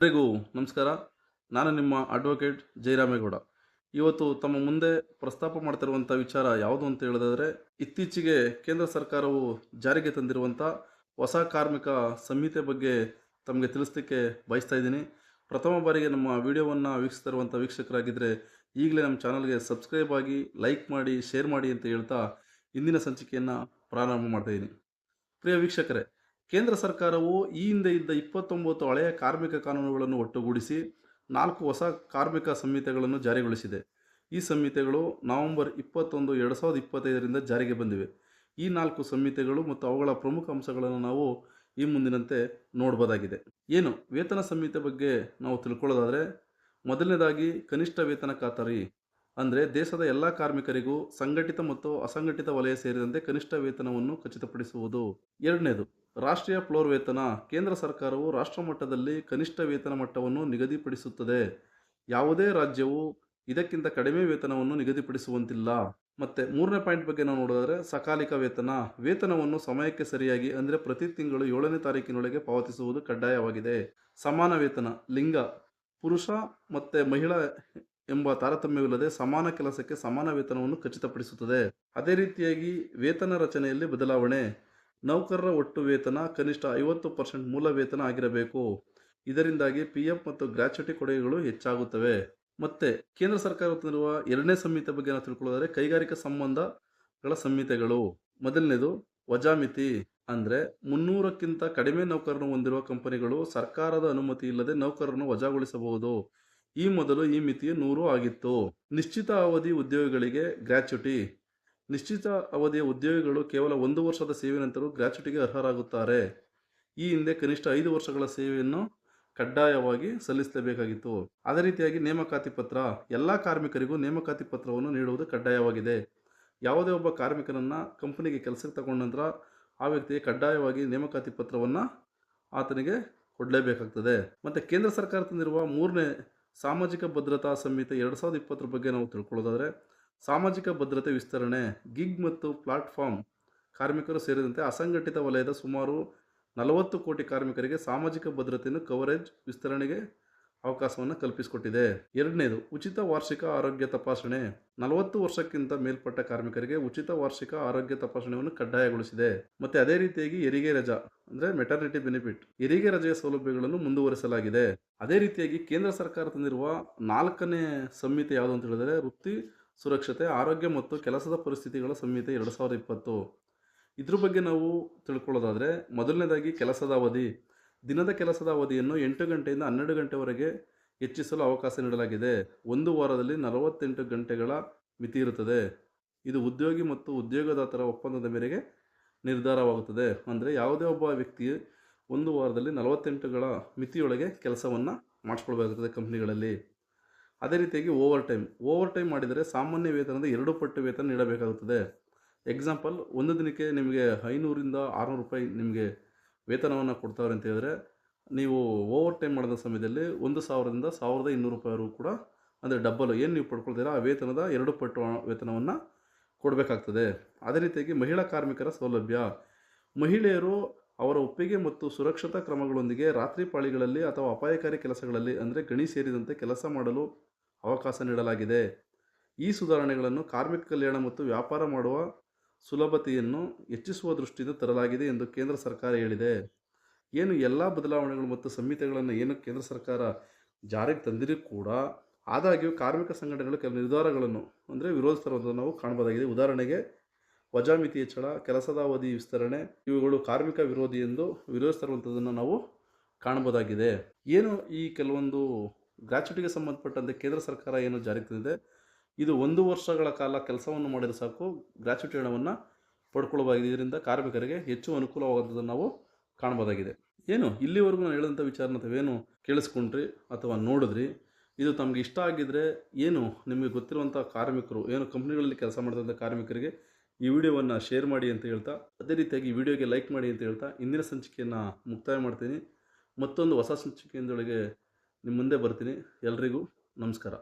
ಎಲ್ಲರಿಗೂ ನಮಸ್ಕಾರ. ನಾನು ನಿಮ್ಮ ಅಡ್ವೊಕೇಟ್ ಜಯರಾಮೇಗೌಡ ಇವತ್ತು ತಮ್ಮ ಮುಂದೆ ಪ್ರಸ್ತಾಪ ಮಾಡ್ತಿರುವಂಥ ವಿಚಾರ ಯಾವುದು ಅಂತ ಹೇಳಿದ್ರೆ ಇತ್ತೀಚೆಗೆ ಕೇಂದ್ರ ಸರ್ಕಾರವು ಜಾರಿಗೆ ತಂದಿರುವಂಥ ಹೊಸ ಕಾರ್ಮಿಕ ಸಂಹಿತೆ ಬಗ್ಗೆ ತಮಗೆ ತಿಳಿಸ್ಲಿಕ್ಕೆ ಬಯಸ್ತಾ ಇದ್ದೀನಿ. ಪ್ರಥಮ ಬಾರಿಗೆ ನಮ್ಮ ವಿಡಿಯೋವನ್ನು ವೀಕ್ಷಿಸ್ತಿರುವಂಥ ವೀಕ್ಷಕರಾಗಿದ್ದರೆ ಈಗಲೇ ನಮ್ಮ ಚಾನಲ್ಗೆ ಸಬ್ಸ್ಕ್ರೈಬ್ ಆಗಿ ಲೈಕ್ ಮಾಡಿ, ಶೇರ್ ಮಾಡಿ ಅಂತ ಹೇಳ್ತಾ ಇಂದಿನ ಸಂಚಿಕೆಯನ್ನು ಪ್ರಾರಂಭ ಮಾಡ್ತಾ ಇದ್ದೀನಿ. ಪ್ರಿಯ ವೀಕ್ಷಕರೇ ಕೇಂದ್ರ ಸರ್ಕಾರವು ಈ ಹಿಂದೆ ಇದ್ದ ಇಪ್ಪತ್ತೊಂಬತ್ತು ಹಳೆಯ ಕಾರ್ಮಿಕ ಕಾನೂನುಗಳನ್ನು ಒಟ್ಟುಗೂಡಿಸಿ ನಾಲ್ಕು ಹೊಸ ಕಾರ್ಮಿಕ ಸಂಹಿತೆಗಳನ್ನು ಜಾರಿಗೊಳಿಸಿದೆ. ಈ ಸಂಹಿತೆಗಳು ನವೆಂಬರ್ ಇಪ್ಪತ್ತೊಂದು, ಎರಡು ಸಾವಿರದ ಇಪ್ಪತ್ತೈದರಿಂದ ಜಾರಿಗೆ ಬಂದಿವೆ. ಈ ನಾಲ್ಕು ಸಂಹಿತೆಗಳು ಮತ್ತು ಅವುಗಳ ಪ್ರಮುಖ ಅಂಶಗಳನ್ನು ನಾವು ಈ ಮುಂದಿನಂತೆ ನೋಡ್ಬೋದಾಗಿದೆ. ಏನು? ವೇತನ ಸಂಹಿತೆ ಬಗ್ಗೆ ನಾವು ತಿಳ್ಕೊಳ್ಳೋದಾದರೆ, ಮೊದಲನೇದಾಗಿ ಕನಿಷ್ಠ ವೇತನ ಖಾತರಿ ಅಂದರೆ ದೇಶದ ಎಲ್ಲ ಕಾರ್ಮಿಕರಿಗೂ ಸಂಘಟಿತ ಮತ್ತು ಅಸಂಘಟಿತ ವಲಯ ಸೇರಿದಂತೆ ಕನಿಷ್ಠ ವೇತನವನ್ನು ಖಚಿತಪಡಿಸುವುದು. ಎರಡನೇದು, ರಾಷ್ಟ್ರೀಯ ಫ್ಲೋರ್ ವೇತನ. ಕೇಂದ್ರ ಸರ್ಕಾರವು ರಾಷ್ಟ್ರ ಮಟ್ಟದಲ್ಲಿ ಕನಿಷ್ಠ ವೇತನ ಮಟ್ಟವನ್ನು ನಿಗದಿಪಡಿಸುತ್ತದೆ. ಯಾವುದೇ ರಾಜ್ಯವು ಇದಕ್ಕಿಂತ ಕಡಿಮೆ ವೇತನವನ್ನು ನಿಗದಿಪಡಿಸುವಂತಿಲ್ಲ. ಮತ್ತೆ ಮೂರನೇ ಪಾಯಿಂಟ್ ಬಗ್ಗೆ ನಾವು ನೋಡೋದರೆ ಸಕಾಲಿಕ ವೇತನ. ವೇತನವನ್ನು ಸಮಯಕ್ಕೆ ಸರಿಯಾಗಿ ಅಂದರೆ ಪ್ರತಿ ತಿಂಗಳು ಏಳನೇ ತಾರೀಕಿನೊಳಗೆ ಪಾವತಿಸುವುದು ಕಡ್ಡಾಯವಾಗಿದೆ. ಸಮಾನ ವೇತನ, ಲಿಂಗ, ಪುರುಷ ಮತ್ತು ಮಹಿಳಾ ಎಂಬ ತಾರತಮ್ಯವಿಲ್ಲದೆ ಸಮಾನ ಕೆಲಸಕ್ಕೆ ಸಮಾನ ವೇತನವನ್ನು ಖಚಿತಪಡಿಸುತ್ತದೆ. ಅದೇ ರೀತಿಯಾಗಿ ವೇತನ ರಚನೆಯಲ್ಲಿ ಬದಲಾವಣೆ. ನೌಕರರ ಒಟ್ಟು ವೇತನ ಕನಿಷ್ಠ ಐವತ್ತು ಪರ್ಸೆಂಟ್ ಮೂಲ ವೇತನ ಆಗಿರಬೇಕು. ಇದರಿಂದಾಗಿ ಪಿ ಎಫ್ ಮತ್ತು ಗ್ರಾಚ್ಯುಟಿ ಕೊಡುಗೆಗಳು ಹೆಚ್ಚಾಗುತ್ತವೆ. ಮತ್ತೆ ಕೇಂದ್ರ ಸರ್ಕಾರ ತಂದಿರುವ ಎರಡನೇ ಸಂಹಿತೆ ಬಗ್ಗೆ ನಾವು ತಿಳ್ಕೊಳ್ಳೋದ್ರೆ ಕೈಗಾರಿಕಾ ಸಂಬಂಧಗಳ ಸಂಹಿತೆಗಳು. ಮೊದಲನೇದು ವಜಾಮಿತಿ. ಅಂದರೆ ಮುನ್ನೂರಕ್ಕಿಂತ ಕಡಿಮೆ ನೌಕರರನ್ನು ಹೊಂದಿರುವ ಕಂಪನಿಗಳು ಸರ್ಕಾರದ ಅನುಮತಿ ಇಲ್ಲದೆ ನೌಕರರನ್ನು ವಜಾಗೊಳಿಸಬಹುದು. ಈ ಮೊದಲು ಈ ಮಿತಿಯು ನೂರು ಆಗಿತ್ತು. ನಿಶ್ಚಿತ ಅವಧಿ ಉದ್ಯೋಗಿಗಳಿಗೆ ಗ್ರ್ಯಾಚ್ಯುಟಿ ನಿಶ್ಚಿತ ಅವಧಿಯ ಉದ್ಯೋಗಿಗಳು ಕೇವಲ ಒಂದು ವರ್ಷದ ಸೇವೆ ನಂತರ ಗ್ರ್ಯಾಚ್ಯುಟಿಗೆ ಅರ್ಹರಾಗುತ್ತಾರೆ. ಈ ಹಿಂದೆ ಕನಿಷ್ಠ ಐದು ವರ್ಷಗಳ ಸೇವೆಯನ್ನು ಕಡ್ಡಾಯವಾಗಿ ಸಲ್ಲಿಸಲೇಬೇಕಾಗಿತ್ತು. ಅದೇ ರೀತಿಯಾಗಿ ನೇಮಕಾತಿ ಪತ್ರ. ಎಲ್ಲ ಕಾರ್ಮಿಕರಿಗೂ ನೇಮಕಾತಿ ಪತ್ರವನ್ನು ನೀಡುವುದು ಕಡ್ಡಾಯವಾಗಿದೆ. ಯಾವುದೇ ಒಬ್ಬ ಕಾರ್ಮಿಕನನ್ನು ಕಂಪನಿಗೆ ಕೆಲಸಕ್ಕೆ ತಗೊಂಡ ನಂತರ ಆ ವ್ಯಕ್ತಿಗೆ ಕಡ್ಡಾಯವಾಗಿ ನೇಮಕಾತಿ ಪತ್ರವನ್ನು ಆತನಿಗೆ ಕೊಡಲೇಬೇಕಾಗ್ತದೆ. ಮತ್ತು ಕೇಂದ್ರ ಸರ್ಕಾರ ತಂದಿರುವ ಮೂರನೇ ಸಾಮಾಜಿಕ ಭದ್ರತಾ ಸಂಹಿತೆ ಎರಡು ಸಾವಿರದ ಇಪ್ಪತ್ತರ ಬಗ್ಗೆ ನಾವು ತಿಳ್ಕೊಳ್ಳೋದಾದರೆ, ಸಾಮಾಜಿಕ ಭದ್ರತೆ ವಿಸ್ತರಣೆ, ಗಿಗ್ ಮತ್ತು ಪ್ಲಾಟ್ಫಾರ್ಮ್ ಕಾರ್ಮಿಕರು ಸೇರಿದಂತೆ ಅಸಂಘಟಿತ ವಲಯದ ಸುಮಾರು ನಲವತ್ತು ಕೋಟಿ ಕಾರ್ಮಿಕರಿಗೆ ಸಾಮಾಜಿಕ ಭದ್ರತೆಯನ್ನು ಕವರೇಜ್ ವಿಸ್ತರಣೆಗೆ ಅವಕಾಶವನ್ನು ಕಲ್ಪಿಸಿಕೊಟ್ಟಿದೆ. ಎರಡನೇದು, ಉಚಿತ ವಾರ್ಷಿಕ ಆರೋಗ್ಯ ತಪಾಸಣೆ. ನಲವತ್ತು ವರ್ಷಕ್ಕಿಂತ ಮೇಲ್ಪಟ್ಟ ಕಾರ್ಮಿಕರಿಗೆ ಉಚಿತ ವಾರ್ಷಿಕ ಆರೋಗ್ಯ ತಪಾಸಣೆಯನ್ನು ಕಡ್ಡಾಯಗೊಳಿಸಿದೆ. ಮತ್ತೆ ಅದೇ ರೀತಿಯಾಗಿ ಹೆರಿಗೆ ರಜಾ, ಅಂದರೆ ಮೆಟರ್ನಿಟಿ ಬೆನಿಫಿಟ್ ಹೆರಿಗೆ ರಜೆಯ ಸೌಲಭ್ಯಗಳನ್ನು ಮುಂದುವರಿಸಲಾಗಿದೆ. ಅದೇ ರೀತಿಯಾಗಿ ಕೇಂದ್ರ ಸರ್ಕಾರ ತಂದಿರುವ ನಾಲ್ಕನೇ ಸಂಹಿತೆ ಯಾವುದು ಅಂತ ಹೇಳಿದರೆ, ವೃತ್ತಿ, ಸುರಕ್ಷತೆ, ಆರೋಗ್ಯ ಮತ್ತು ಕೆಲಸದ ಪರಿಸ್ಥಿತಿಗಳ ಸಂಹಿತೆ ಎರಡು ಸಾವಿರದ ಇಪ್ಪತ್ತು. ಇದ್ರ ಬಗ್ಗೆ ನಾವು ತಿಳ್ಕೊಳ್ಳೋದಾದರೆ, ಮೊದಲನೇದಾಗಿ ಕೆಲಸದ ಅವಧಿ. ದಿನದ ಕೆಲಸದ ಅವಧಿಯನ್ನು ಎಂಟು ಗಂಟೆಯಿಂದ ಹನ್ನೆರಡು ಗಂಟೆವರೆಗೆ ಹೆಚ್ಚಿಸಲು ಅವಕಾಶ ನೀಡಲಾಗಿದೆ. ಒಂದು ವಾರದಲ್ಲಿ ನಲವತ್ತೆಂಟು ಗಂಟೆಗಳ ಮಿತಿ ಇರುತ್ತದೆ. ಇದು ಉದ್ಯೋಗಿ ಮತ್ತು ಉದ್ಯೋಗದಾತರ ಒಪ್ಪಂದದ ಮೇರೆಗೆ ನಿರ್ಧಾರವಾಗುತ್ತದೆ. ಅಂದರೆ ಯಾವುದೇ ಒಬ್ಬ ವ್ಯಕ್ತಿ ಒಂದು ವಾರದಲ್ಲಿ ನಲವತ್ತೆಂಟುಗಳ ಮಿತಿಯೊಳಗೆ ಕೆಲಸವನ್ನು ಮಾಡಿಸ್ಕೊಳ್ಬೇಕಾಗುತ್ತದೆ ಕಂಪ್ನಿಗಳಲ್ಲಿ. ಅದೇ ರೀತಿಯಾಗಿ ಓವರ್ ಟೈಮ್ ಓವರ್ ಟೈಮ್ ಮಾಡಿದರೆ ಸಾಮಾನ್ಯ ವೇತನದ ಎರಡು ಪಟ್ಟು ವೇತನ ನೀಡಬೇಕಾಗುತ್ತದೆ. ಎಕ್ಸಾಂಪಲ್, ಒಂದು ದಿನಕ್ಕೆ ನಿಮಗೆ ಐನೂರಿಂದ ಆರುನೂರು ರೂಪಾಯಿ ನಿಮಗೆ ವೇತನವನ್ನು ಕೊಡ್ತಾವ್ರೆ ಅಂತ ಹೇಳಿದ್ರೆ, ನೀವು ಓವರ್ ಟೈಮ್ ಮಾಡಿದ ಸಮಯದಲ್ಲಿ ಒಂದು ಸಾವಿರದಿಂದ ಸಾವಿರದ ಇನ್ನೂರು ರೂಪಾಯಿವರೆಗೂ ಕೂಡ ಅಂದರೆ ಡಬ್ಬಲ್ ಏನು ನೀವು ಪಡ್ಕೊಳ್ತೀರಾ, ಆ ವೇತನದ ಎರಡು ಪಟ್ಟು ವೇತನವನ್ನು ಕೊಡಬೇಕಾಗ್ತದೆ. ಅದೇ ರೀತಿಯಾಗಿ ಮಹಿಳಾ ಕಾರ್ಮಿಕರ ಸೌಲಭ್ಯ. ಮಹಿಳೆಯರು ಅವರ ಒಪ್ಪಿಗೆ ಮತ್ತು ಸುರಕ್ಷತಾ ಕ್ರಮಗಳೊಂದಿಗೆ ರಾತ್ರಿ ಪಾಳಿಗಳಲ್ಲಿ ಅಥವಾ ಅಪಾಯಕಾರಿ ಕೆಲಸಗಳಲ್ಲಿ ಅಂದರೆ ಗಣಿ ಸೇರಿದಂತೆ ಕೆಲಸ ಮಾಡಲು ಅವಕಾಶ ನೀಡಲಾಗಿದೆ. ಈ ಸುಧಾರಣೆಗಳನ್ನು ಕಾರ್ಮಿಕ ಕಲ್ಯಾಣ ಮತ್ತು ವ್ಯಾಪಾರ ಮಾಡುವ ಸುಲಭತೆಯನ್ನು ಹೆಚ್ಚಿಸುವ ದೃಷ್ಟಿಯಿಂದ ತರಲಾಗಿದೆ ಎಂದು ಕೇಂದ್ರ ಸರ್ಕಾರ ಹೇಳಿದೆ. ಏನು ಎಲ್ಲ ಬದಲಾವಣೆಗಳು ಮತ್ತು ಸಂಹಿತೆಗಳನ್ನು ಏನು ಕೇಂದ್ರ ಸರ್ಕಾರ ಜಾರಿಗೆ ತಂದಿರೂ ಕೂಡ, ಆದಾಗ್ಯೂ ಕಾರ್ಮಿಕ ಸಂಘಟನೆಗಳು ಕೆಲವು ನಿರ್ಧಾರಗಳನ್ನು, ಅಂದರೆ ವಿರೋಧಿಸ್ತಾರೆ ನಾವು ಕಾಣಬಹುದಾಗಿದೆ. ಉದಾಹರಣೆಗೆ, ವಜಾಮಿತಿ ಹೆಚ್ಚಳ, ಕೆಲಸದ ಅವಧಿ ವಿಸ್ತರಣೆ, ಇವುಗಳು ಕಾರ್ಮಿಕ ವಿರೋಧಿ ಎಂದು ವಿರೋಧಿಸ್ತಿರುವಂಥದ್ದನ್ನು ನಾವು ಕಾಣಬಹುದಾಗಿದೆ. ಏನು ಈ ಕೆಲವೊಂದು ಗ್ರಾಚ್ಯುಟಿಗೆ ಸಂಬಂಧಪಟ್ಟಂತೆ ಕೇಂದ್ರ ಸರ್ಕಾರ ಏನು ಜಾರಿಗೆ ತಂದಿದೆ? ಇದು ಒಂದು ವರ್ಷಗಳ ಕಾಲ ಕೆಲಸವನ್ನು ಮಾಡಿದರೆ ಸಾಕು ಗ್ರಾಚ್ಯುಟಿ ಹಣವನ್ನು ಪಡ್ಕೊಳ್ಬೋದಾಗಿದೆ ಇದರಿಂದ ಕಾರ್ಮಿಕರಿಗೆ ಹೆಚ್ಚು ಅನುಕೂಲವಾಗುವುದನ್ನು ನಾವು ಕಾಣ್ಬೋದಾಗಿದೆ ಏನು, ಇಲ್ಲಿವರೆಗೂ ನಾನು ಹೇಳಿದಂಥ ವಿಚಾರನ ತಾವೇನು ಕೇಳಿಸ್ಕೊಂಡ್ರಿ ಅಥವಾ ನೋಡಿದ್ರಿ? ಇದು ತಮಗೆ ಇಷ್ಟ ಆಗಿದ್ದರೆ ಏನು, ನಿಮಗೆ ಗೊತ್ತಿರುವಂಥ ಕಾರ್ಮಿಕರು, ಏನು ಕಂಪ್ನಿಗಳಲ್ಲಿ ಕೆಲಸ ಮಾಡಿದಂಥ ಕಾರ್ಮಿಕರಿಗೆ ಈ ವಿಡಿಯೋವನ್ನು ಶೇರ್ ಮಾಡಿ ಅಂತ ಹೇಳ್ತಾ, ಅದೇ ರೀತಿಯಾಗಿ ಈ ವಿಡಿಯೋಗೆ ಲೈಕ್ ಮಾಡಿ ಅಂತ ಹೇಳ್ತಾ ಇಂದಿನ ಸಂಚಿಕೆಯನ್ನು ಮುಕ್ತಾಯ ಮಾಡ್ತೀನಿ. ಮತ್ತೊಂದು ಹೊಸ ಸಂಚಿಕೆಯಿಂದೊಳಗೆ ನಿಮ್ಮ ಮುಂದೆ ಬರ್ತೀನಿ. ಎಲ್ರಿಗೂ ನಮಸ್ಕಾರ.